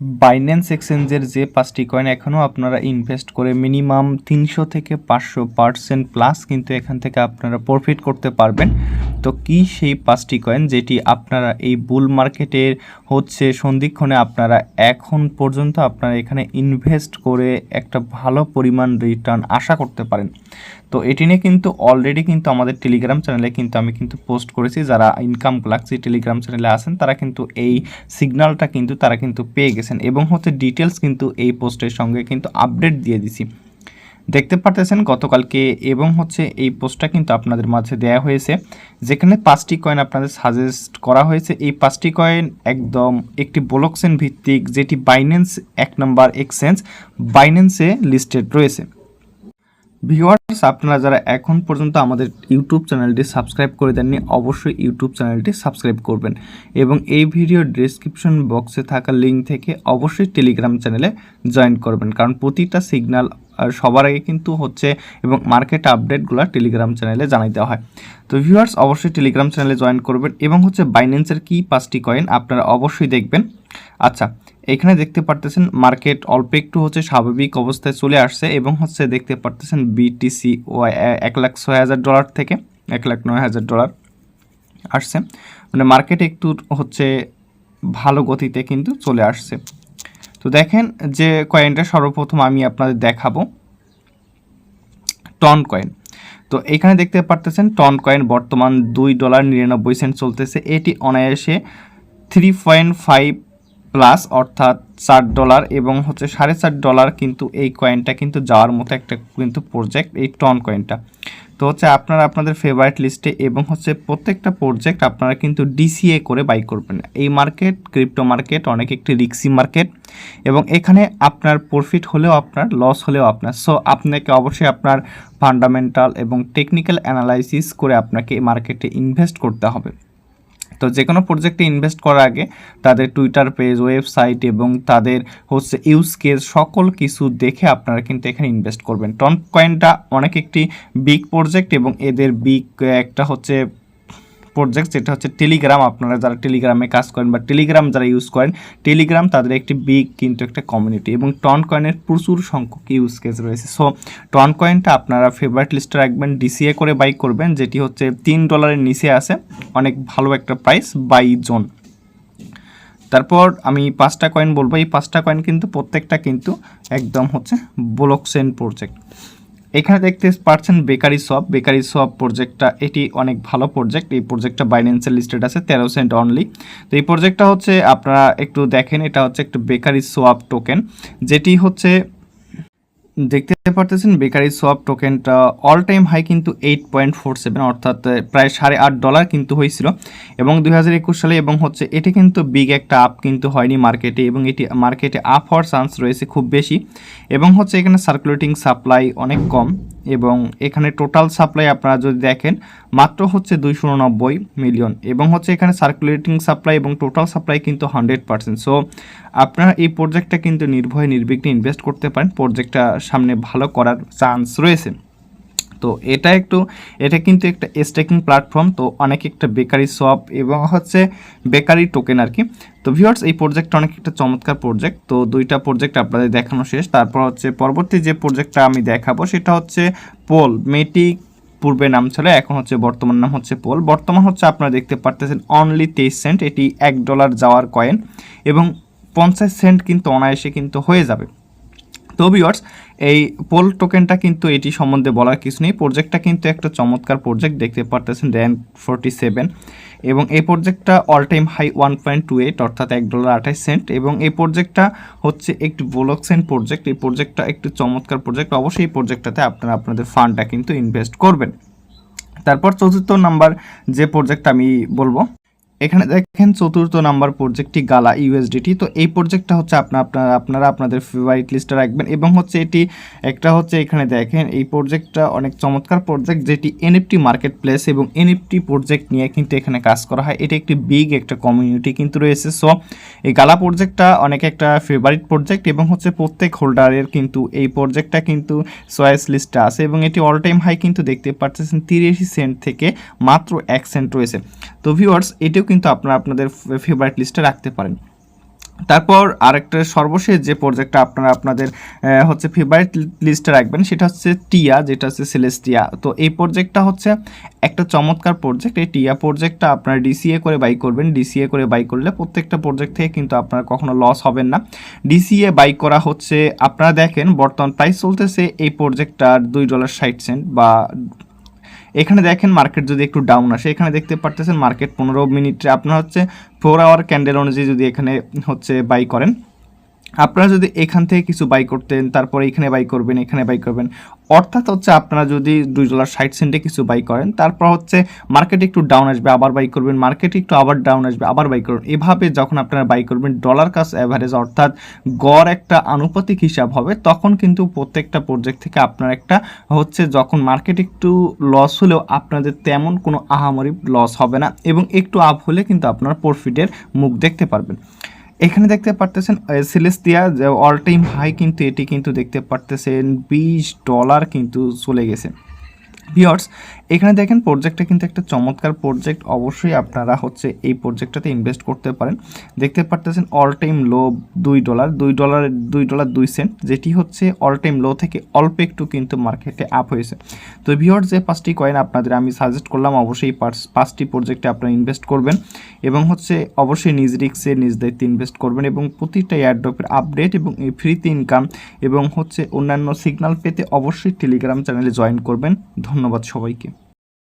Binance এক্সচেঞ্জের যে পাঁচটি কয়েন এখনও আপনারা ইনভেস্ট করে মিনিমাম তিনশো থেকে পাঁচশো পার্সেন্ট প্লাস কিন্তু এখান থেকে আপনারা প্রফিট করতে পারবেন। তো কি সেই পাঁচটি কয়েন যেটি আপনারা এই বুল মার্কেটের হচ্ছে সন্ধিক্ষণে আপনারা এখন পর্যন্ত আপনারা এখানে ইনভেস্ট করে একটা ভালো পরিমাণ রিটার্ন আশা করতে পারেন। তো এটি নিয়ে কিন্তু অলরেডি কিন্তু আমাদের টেলিগ্রাম চ্যানেলে কিন্তু আমি কিন্তু পোস্ট করেছি। যারা ইনকাম গ্লাক্সি টেলিগ্রাম চ্যানেলে আছেন, তারা কিন্তু এই সিগন্যালটা কিন্তু তারা কিন্তু পেয়ে গেছেন এবং হচ্ছে ডিটেলস কিন্তু এই পোস্টের সঙ্গে কিন্তু আপডেট দিয়ে দিছি। দেখতে পারতেছেন গতকালকে এবং হচ্ছে এই পোস্টটা কিন্তু আপনাদের মাঝে দেয়া হয়েছে। যেখানে পাঁচটি কয়েন আপনাদের সাজেস্ট করা হয়েছে। এই পাঁচটি কয়েন একদম একটি ব্লকচেন ভিত্তিক, যেটি বাইন্যান্স এক নম্বর এক্সচেঞ্জ বাইন্যান্সে লিস্টেড রয়েছে। ভিউয়ার্স আপনারা যারা এখন পর্যন্ত আমাদের ইউটিউব চ্যানেলটি সাবস্ক্রাইব করে দেননি, অবশ্যই ইউটিউব চ্যানেলটি সাবস্ক্রাইব করবেন এবং এই ভিডিও ডেসক্রিপশন বক্সে থাকা লিঙ্ক থেকে অবশ্যই টেলিগ্রাম চ্যানেলে জয়েন করবেন। কারণ প্রতিটা সিগন্যাল সবার আগে কিন্তু হচ্ছে এবং মার্কেট আপডেটগুলো টেলিগ্রাম চ্যানেলে জানাই দেওয়া হয়। তো ভিউয়ার্স অবশ্যই টেলিগ্রাম চ্যানেলে জয়েন করবেন এবং হচ্ছে বাইন্যান্সের কি পাঁচটি কয়েন আপনারা অবশ্যই দেখবেন। আচ্ছা এখানে দেখতে পারতেছেন মার্কেট অল্প একটু হচ্ছে স্বাভাবিক অবস্থায় চলে আসছে এবং হচ্ছে দেখতে পারতেছেন বিটিসি এক লাখ ছয় হাজার ডলার থেকে এক লাখ নয় হাজার ডলার আসছে। মানে মার্কেট একটু হচ্ছে ভালো গতিতে কিন্তু চলে আসছে। তো দেখেন যে কয়েনটা সর্বপ্রথম আমি আপনাদের দেখাবো। Ton coin. তো এখানে দেখতে পারতেছেন টন কয়েন বর্তমান দুই ডলার নিরানব্বই সেন্ট চলতেছে। এটি অনায়াসে থ্রি পয়েন্ট ফাইভ প্লাস অর্থাৎ চার ডলার এবং হচ্ছে সাড়ে চার ডলার কিন্তু এই কয়েনটা কিন্তু যাওয়ার মতো একটা কিন্তু প্রজেক্ট এই টন কয়েনটা তো হচ্ছে আপনারা আপনাদের ফেভারিট লিস্টে এবং হচ্ছে প্রত্যেকটা প্রজেক্ট আপনারা কিন্তু ডিসিএ করে বাই করবেন। এই মার্কেট ক্রিপ্টো মার্কেট অনেক একটি রিক্সি মার্কেট এবং এখানে আপনার প্রফিট হলেও আপনার লস হলেও আপনার। সো আপনাকে অবশ্যই আপনার ফান্ডামেন্টাল এবং টেকনিক্যাল অ্যানালাইসিস করে আপনাকে এই মার্কেটে ইনভেস্ট করতে হবে। তো যে কোনো প্রজেক্টে ইনভেস্ট করার আগে তাদের টুইটার পেজ ওয়েবসাইট এবং তাদের হচ্ছে ইউজ কেস সকল কিছু দেখে আপনারা কিন্তু এখানে ইনভেস্ট করবেন। টন কয়েনটা অনেক একটি বিগ প্রজেক্ট এবং এদের বিগ একটা হচ্ছে প্রজেক্ট যেটা হচ্ছে টেলিগ্রাম আপনারা যারা টেলিগ্রামে কাজ করেন বা টেলিগ্রাম যারা ইউজ করেন টেলিগ্রাম তাদের একটি বিগ কিন্তু একটা কমিউনিটি এবং টন কয়েনের প্রচুর সংখ্যক ইউজ কেস রয়েছে। সো টন কয়েনটা আপনারা ফেভারিট লিস্টে রাখবেন ডিসিএ করে বাই করবেন, যেটি হচ্ছে তিন ডলারের নিচে আছে, অনেক ভালো একটা প্রাইস বাই জোন তারপর আমি পাঁচটা কয়েন বলব। এই পাঁচটা কয়েন কিন্তু প্রত্যেকটা কিন্তু একদম হচ্ছে ব্লকচেন প্রজেক্ট এখানে দেখতে পাচ্ছেন বেকারি শপ। বেকারি শপ প্রজেক্টটা এটি অনেক ভালো প্রজেক্ট এই প্রজেক্টটা বাইন্যান্সের লিস্টেড আছে, তেরো সেন্ট অনলি তো এই প্রজেক্টটা হচ্ছে, আপনারা একটু দেখেন, এটা হচ্ছে একটু বেকারি সোয়াপ টোকেন যেটি হচ্ছে দেখতে পারতেছেন, বেকারি সোয়াপ টোকেনটা অল টাইম হাই কিন্তু এইট পয়েন্ট ফোর সেভেন অর্থাৎ প্রায় সাড়ে আট ডলার কিন্তু হয়েছিল। এবং দুই একুশ সালে এবং হচ্ছে এটি কিন্তু বিগ একটা আপ কিন্তু হয়নি মার্কেটে এবং এটি মার্কেটে আপ হওয়ার চান্স রয়েছে খুব বেশি। এবং হচ্ছে এখানে সার্কুলেটিং সাপ্লাই অনেক কম। এবং এখানে টোটাল সাপ্লাই আপনারা যদি দেখেন, মাত্র হচ্ছে দুইশো উননব্বই মিলিয়ন এবং হচ্ছে এখানে সার্কুলেটিং সাপ্লাই এবং টোটাল সাপ্লাই কিন্তু হান্ড্রেড পার্সেন্ট সো আপনারা এই প্রজেক্টটা কিন্তু নির্ভয়ে নির্বিঘ্নে ইনভেস্ট করতে পারেন। প্রজেক্টটা সামনে ভালো করার চান্স রয়েছে। তো এটা একটু, এটা কিন্তু একটা স্টেকিং প্ল্যাটফর্ম তো অনেক একটা বেকারি শপ এবং হচ্ছে বেকারি টোকেন আর কি তো ভিউয়ার্স এই প্রজেক্টটা অনেক একটা চমৎকার প্রজেক্ট তো দুইটা প্রজেক্ট আপনাদের দেখানো শেষ। তারপর হচ্ছে পরবর্তী যে প্রজেক্টটা আমি দেখাবো, সেটা হচ্ছে পোল মেটিক পূর্বে নাম ছিল, এখন হচ্ছে বর্তমান নাম হচ্ছে পোল বর্তমান হচ্ছে আপনারা দেখতে পারতেছেন অনলি তেইশ সেন্ট এটি এক ডলার যাওয়ার কয়েন এবং পঞ্চাশ সেন্ট কিন্তু অনায়াসে কিন্তু হয়ে যাবে। তো ভিউয়ার্স এই পোল টোকেনটা কিন্তু এটি সম্বন্ধে বলার কিছু নেই। প্রজেক্টটা কিন্তু একটা চমৎকার প্রজেক্ট দেখতে পারতেছেন র্যাঙ্ক ফোরটি সেভেন এবং এই প্রজেক্টটা all time high one point two eight অর্থাৎ এক ডলার আঠাশ সেন্ট এবং এই প্রজেক্টটা হচ্ছে একটি ব্লকসেন প্রজেক্ট এই প্রজেক্টটা একটু চমৎকার প্রজেক্ট অবশ্যই এই প্রজেক্টটাতে আপনারা আপনাদের ফান্ডটা কিন্তু ইনভেস্ট করবেন। তারপর চতুর্থ নাম্বার যে প্রজেক্ট আমি বলব এখানে দেখেন চতুর্থ নাম্বার প্রজেক্টটি গালা ইউএসডিটি তো এই প্রজেক্টটা হচ্ছে আপনার, আপনারা আপনারা আপনাদের ফেভারিট লিস্টে রাখবেন এবং হচ্ছে এটি একটা হচ্ছে এখানে দেখেন, এই প্রজেক্টটা অনেক চমৎকার প্রজেক্ট যেটি এনএফটি মার্কেট প্লেস এবং এনএফটি প্রজেক্ট নিয়ে কিন্তু এখানে কাজ করা হয়। এটি একটি বিগ একটা কমিউনিটি কিন্তু রয়েছে। সো এই গালা প্রজেক্টটা অনেক একটা ফেভারিট প্রজেক্ট এবং হচ্ছে প্রত্যেক হোল্ডারের কিন্তু এই প্রজেক্টটা কিন্তু চয়েস লিস্টে আছে এবং এটি অল টাইম হাই কিন্তু দেখতে পাচ্ছেন তিরিশি সেন্ট থেকে মাত্র এক সেন্ট রয়েছে। তো ভিউয়ার্স এটিও কিন্তু আপনারা আপনাদের ফেভারিট লিস্টে রাখতে পারেন। তারপর আরেকটা সর্বশেষ যে প্রজেক্টটা আপনারা আপনাদের হচ্ছে ফেভারিট লিস্টে রাখবেন, সেটা হচ্ছে টিয়া, যেটা হচ্ছে সেলেস্টিয়া তো এই প্রজেক্টটা হচ্ছে একটা চমৎকার প্রজেক্ট এই টিয়া প্রজেক্টটা আপনারা ডিসিএ করে বাই করবেন। ডিসিএ করে বাই করলে প্রত্যেকটা প্রজেক্ট থেকে কিন্তু আপনার কখনো লস হবেন না। ডিসিএ বাই করা হচ্ছে, আপনারা দেখেন, বর্তমান প্রাইস চলতেছে এই প্রজেক্টটার দুই ডলার ষাট সেন্ট বা এখানে দেখেন মার্কেট যদি একটু ডাউন আসে, এখানে দেখতে পারতেছেন মার্কেট পনেরো মিনিটে আপনার হচ্ছে ফোর আওয়ার ক্যান্ডেল অনুযায়ী যদি এখানে হচ্ছে বাই করেন আপনারা যদি এখান থেকে কিছু বাই করতেন, তারপরে এখানে বাই করবেন, এখানে বাই করবেন, অর্থাৎ হচ্ছে আপনারা যদি দুই ডলার ষাট সেন্টে কিছু বাই করেন, তারপর হচ্ছে মার্কেট একটু ডাউন আসবে, আবার বাই করবেন মার্কেট একটু আবার ডাউন আসবে, আবার বাই করবেন। এভাবে যখন আপনারা বাই করবেন ডলার কাস অ্যাভারেজ অর্থাৎ গড় একটা আনুপাতিক হিসাব হবে, তখন কিন্তু প্রত্যেকটা প্রজেক্ট থেকে আপনার একটা হচ্ছে যখন মার্কেট একটু লস হলেও আপনাদের তেমন কোনো আহামরি লস হবে না, এবং একটু আপ হলে কিন্তু আপনার প্রফিটের মুখ দেখতে পারবেন। এখানে দেখতে পারতেছেন সেলেস্তিয়া অল টাইম হাই কিন্তু এটি কিন্তু দেখতে পারতেছেন, বিশ ডলার কিন্তু চলে গেছে। ভিওর্স এখানে দেখেন প্রজেক্টটা কিন্তু একটা চমৎকার প্রজেক্ট অবশ্যই আপনারা হচ্ছে এই প্রজেক্টটাতে ইনভেস্ট করতে পারেন। দেখতে পারতেছেন অল টাইম লো দুই ডলার দুই ডলার দুই ডলার দুই সেন্ট যেটি হচ্ছে অল টাইম লো থেকে অল্প একটু কিন্তু মার্কেটে আপ হয়েছে। তো ভিওর্স যে পাঁচটি কয়েন আপনাদের আমি সাজেস্ট করলাম, অবশ্যই পাঁচটি প্রজেক্টে আপনারা ইনভেস্ট করবেন এবং হচ্ছে অবশ্যই নিজ রিক্সে নিজ দায়িত্বে ইনভেস্ট করবেন এবং প্রতিটা এয়ারড্রপের আপডেট এবং এই ফ্রিতে ইনকাম এবং হচ্ছে অন্যান্য সিগন্যাল পেতে অবশ্যই টেলিগ্রাম চ্যানেলে জয়েন করবেন। ধন্যবাদ সবাইকে।